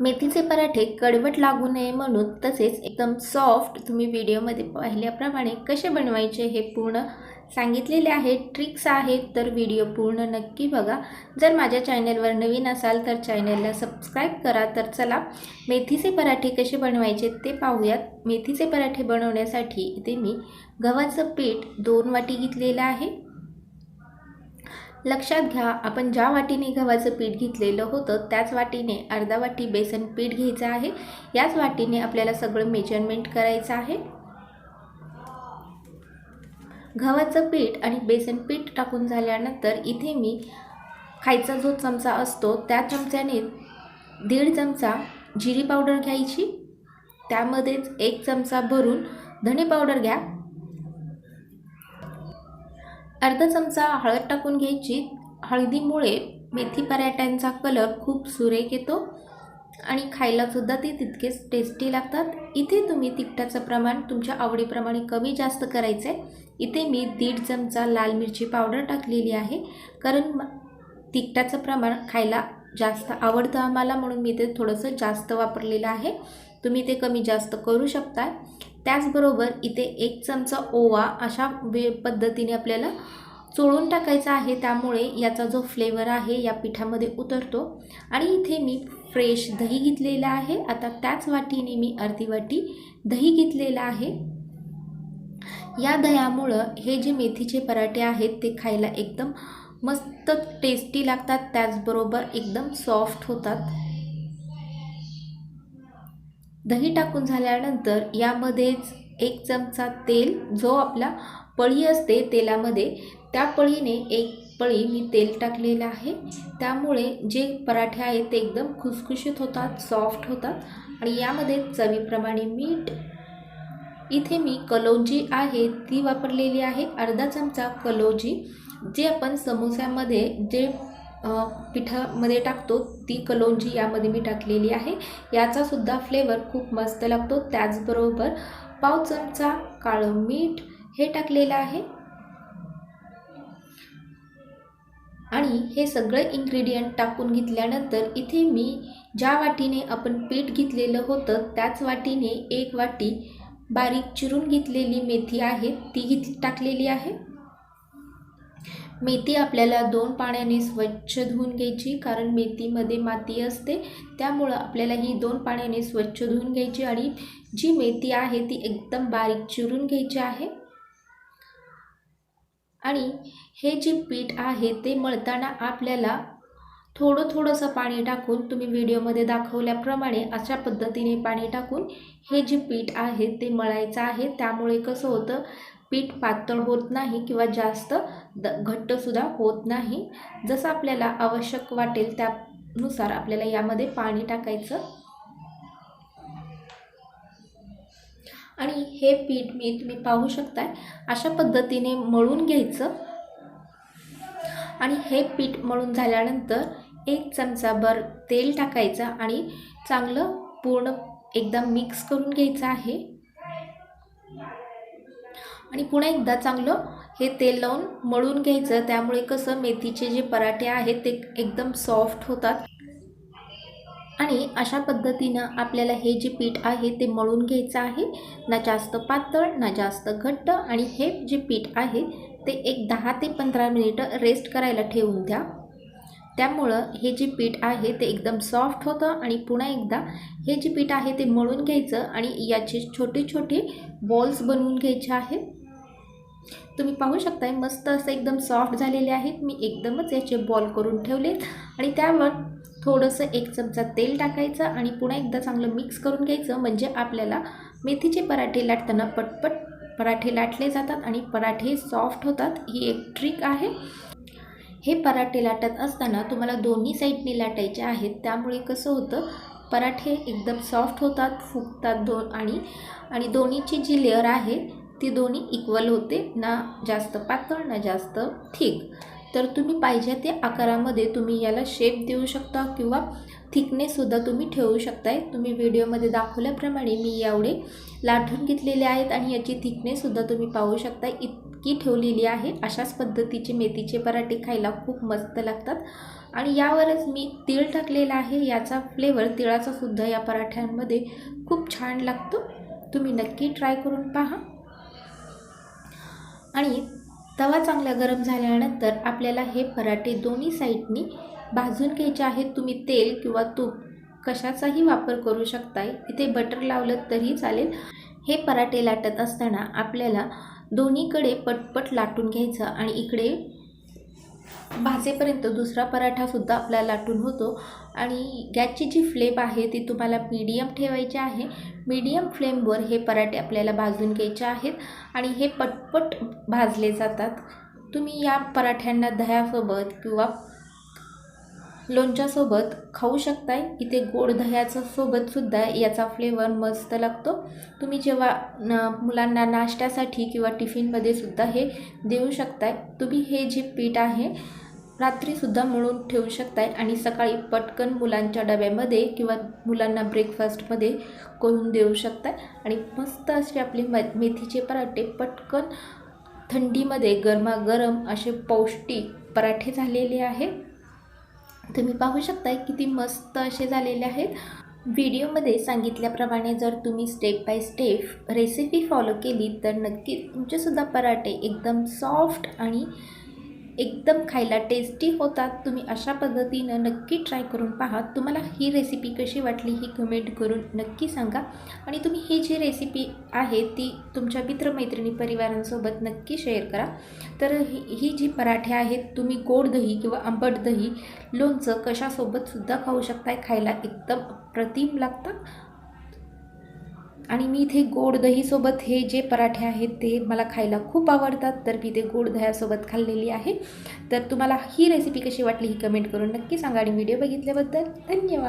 मेथीचे पराठे कडवट लागू नये म्हणून तसेच एकदम सॉफ्ट तुम्ही व्हिडिओमध्ये पाहिल्याप्रमाणे कसे बनवायचे हे पूर्ण सांगितलेले आहे. ट्रिक्स आहेत तर व्हिडिओ पूर्ण नक्की बघा. जर माझ्या चॅनलवर नवीन असाल तर चॅनलला सबस्क्राईब करा. तर चला मेथीचे पराठे कसे बनवायचे ते पाहूयात. मेथीचे पराठे बनवण्यासाठी इथे मी गव्हाचं पीठ दोन वाटी घेतलेलं आहे. लक्षात घ्या आपण ज्या वाटीने गव्हाचं पीठ घेतलेलं होतं त्याच वाटीने अर्धा वाटी बेसन पीठ घ्यायचं आहे. याच वाटीने आपल्याला सगळं मेजरमेंट करायचं आहे. गव्हाचं पीठ आणि बेसन पीठ टाकून झाल्यानंतर इथे मी खायचा जो चमचा असतो त्या चमच्याने दीड चमचा जिरी पावडर घ्यायची. त्यामध्येच एक चमचा भरून धणे पावडर घ्या. अर्धा चमचा हळद टाकून घ्यायची. हळदीमुळे मेथी पराठ्यांचा कलर खूप सुरेख येतो आणि खायलासुद्धा ते तितकेच टेस्टी लागतात. इथे तुम्ही तिखटाचं प्रमाण तुमच्या आवडीप्रमाणे कमी जास्त करायचं आहे इथे मी दीड चमचा लाल मिरची पावडर टाकलेली आहे. कारण तिखटाचं प्रमाण खायला जास्त आवडतं आम्हाला म्हणून मी ते थोडंसं जास्त वापरलेलं आहे. तुम्ही ते कमी जास्त करू शकता. त्याचबरोबर इथे एक चमचा ओवा अशा वे पद्धतीने आपल्याला चोळून टाकायचा आहे. त्यामुळे याचा जो फ्लेवर आहे या पिठामध्ये उतरतो. आणि इथे मी फ्रेश दही घेतलेलं आहे. आता त्याच वाटीने मी अर्धी वाटी दही घेतलेलं आहे. या दह्यामुळं हे जे मेथीचे पराठे आहेत ते खायला एकदम मस्त टेस्टी लागतात. त्याचबरोबर एकदम सॉफ्ट होतात. दही टाकून झाल्यानंतर यामध्येच एक चमचा तेल जो आपला पळी असते तेलामध्ये त्या पळीने एक पळी मी तेल टाकलेलं आहे. त्यामुळे जे पराठे आहेत ते एकदम खुसखुशीत होतात सॉफ्ट होतात आणि यामध्ये चवीप्रमाणे मीठ इथे मी कलौजी आहे ती वापरलेली आहे. अर्धा चमचा कलौजी जे आपण समोस्यामध्ये जे पिठामध्ये टाकतो. ती कलोंजी यामध्ये मी टाकलेली आहे. याचासुद्धा फ्लेवर खूप मस्त लागतो. त्याचबरोबर पाव चमचा काळं मीठ हे टाकलेलं आहे. आणि हे सगळं इन्ग्रेडियंट टाकून घेतल्यानंतर इथे मी ज्या वाटीने आपण पीठ घेतलेलं होतं त्याच वाटीने एक वाटी बारीक चिरून घेतलेली मेथी आहे. ती घेत टाकलेली आहे. मेथी आपल्याला दोन पाण्याने स्वच्छ धुवून घ्यायची कारण मेथीमध्ये माती असते. त्यामुळं आपल्याला ही दोन पाण्याने स्वच्छ धुवून घ्यायची आणि जी मेथी आहे ती एकदम बारीक चिरून घ्यायची आहे. आणि हे जे पीठ आहे ते मळताना आपल्याला थोडं थोडंसं पाणी टाकून तुम्ही व्हिडिओमध्ये दाखवल्याप्रमाणे अशा पद्धतीने पाणी टाकून हे जे पीठ आहे ते मळायचं आहे. त्यामुळे कसं होतं पीठ पातळ होत नाही किंवा जास्त द घट्टसुद्धा होत नाही. जसं आपल्याला आवश्यक वाटेल त्यानुसार आपल्याला यामध्ये पाणी टाकायचं. आणि हे पीठ मी तुम्ही पाहू शकताय अशा पद्धतीने मळून घ्यायचं. आणि हे पीठ मळून झाल्यानंतर एक चमचाभर तेल टाकायचं आणि चांगलं पूर्ण एकदम मिक्स करून घ्यायचं आहे. आणि पुन्हा एकदा चांगलं हे तेल लावून मळून घ्यायचं. त्यामुळे कसं मेथीचे जे पराठे आहेत ते एकदम सॉफ्ट होतात. आणि अशा पद्धतीनं आपल्याला हे जे पीठ आहे ते मळून घ्यायचं आहे. ना जास्त पातळ ना जास्त घट्ट आणि हे जे पीठ आहे ते एक दहा ते पंधरा मिनिटं रेस्ट करायला ठेवून द्या. त्यामुळं हे जे पीठ आहे ते एकदम सॉफ्ट होतं आणि पुन्हा एकदा हे जे पीठ आहे ते मळून घ्यायचं आणि याचे छोटे छोटे बॉल्स बनवून घ्यायचे आहेत. तुम्ही पाहू शकताय मस्त असं एकदम सॉफ्ट झालेले आहेत. मी एकदमच याचे बॉल करून ठेवलेत. आणि त्यावर थोडंसं एक चमचा तेल टाकायचं आणि पुन्हा एकदा चांगलं मिक्स करून घ्यायचं. म्हणजे आपल्याला मेथीचे पराठे लाटताना पटपट पराठे लाटले जातात आणि पराठे सॉफ्ट होतात. ही एक ट्रिक आहे. हे पराठे लाटत असताना तुम्हाला दोन्ही साईडने लाटायचे आहेत. त्यामुळे कसं होतं पराठे एकदम सॉफ्ट होतात फुगतात दोन आणि आणि दोन्हीची जी लेअर आहे ती दोन्ही इक्वल होते. ना जास्त पातळ ना जास्त थिक तर तुम्ही पाहिजे त्या आकारामध्ये तुम्ही याला शेप देऊ शकता किंवा थिकनेससुद्धा तुम्ही ठेवू शकताय. तुम्ही व्हिडिओमध्ये दाखवल्याप्रमाणे मी एवढे लाटून घेतलेले आहेत आणि याची थिकनेससुद्धा तुम्ही पाहू शकता. इतकी ठेवलेली आहे. अशाच पद्धतीचे मेथीचे पराठे खायला खूप मस्त लागतात. आणि यावरच मी तीळ टाकलेला आहे. याचा फ्लेवर तिळाचासुद्धा या पराठ्यांमध्ये खूप छान लागतो. तुम्ही नक्की ट्राय करून पहा. आणि तवा चांगला गरम झाल्यानंतर आपल्याला हे पराठे दोन्ही साईडनी भाजून घ्यायचे आहेत. तुम्ही तेल किंवा तूप कशाचाही वापर करू शकताय. इथे बटर लावलं तरी चालेल. हे पराठे लाटत असताना आपल्याला दोन्हीकडे पटपट लाटून घ्यायचं आणि इकडे भाजेपर्यंत दुसरा पराठासुद्धा आपला लाटून होतो. आणि गॅसची जी फ्लेम आहे ती तुम्हाला मीडियम ठेवायची आहे. मीडियम फ्लेमवर हे पराठे आपल्याला भाजून घ्यायचे आहेत आणि हे पटपट भाजले जातात. तुम्ही या पराठ्यांना दह्यासोबत किंवा लोणच्यासोबत खाऊ शकताय. इथे गोड दह्याचं सोबतसुद्धा याचा फ्लेवर मस्त लागतो. तुम्ही जेव्हा न मुलांना नाश्त्यासाठी किंवा टिफिनमध्ये सुद्धा हे देऊ शकताय. तुम्ही हे जे पीठ आहे रात्रीसुद्धा मळून ठेवू शकताय. आणि सकाळी पटकन मुलांच्या डब्यामध्ये किंवा मुलांना ब्रेकफास्टमध्ये करून देऊ शकताय. आणि मस्त असे आपले म मेथीचे पराठे पटकन थंडीमध्ये गरमागरम असे पौष्टिक पराठे झालेले आहेत. तुम्ही पाहू शकताय किती मस्त असे झालेले आहेत. व्हिडिओमध्ये सांगितल्याप्रमाणे जर तुम्ही step by step recipe follow केली तर नक्की तुमचेसुद्धा पराठे एकदम सॉफ्ट आणि एकदम खायला टेस्टी होतात. तुम्ही अशा पद्धतीनं नक्की ट्राय करून पहा. तुम्हाला ही रेसिपी कशी वाटली ही कमेंट करून नक्की सांगा. आणि तुम्ही ही जी रेसिपी आहे ती तुमच्या मित्रमैत्रिणी परिवारांसोबत नक्की शेअर करा. तर ही ही जी पराठे आहेत तुम्ही गोड दही किंवा आंबट दही लोणचं कशासोबतसुद्धा खाऊ शकताय. खायला एकदम अप्रतिम लागतं. आणि मी इथे गोड दहीसोबत हे जे पराठे आहेत ते मला खायला खूप आवडतात. तर मी ते गोड दह्यासोबत खाल्लेली आहे. तर तुम्हाला ही रेसिपी कशी वाटली ही कमेंट करून नक्की सांगा आणि व्हिडिओ बघितल्याबद्दल धन्यवाद.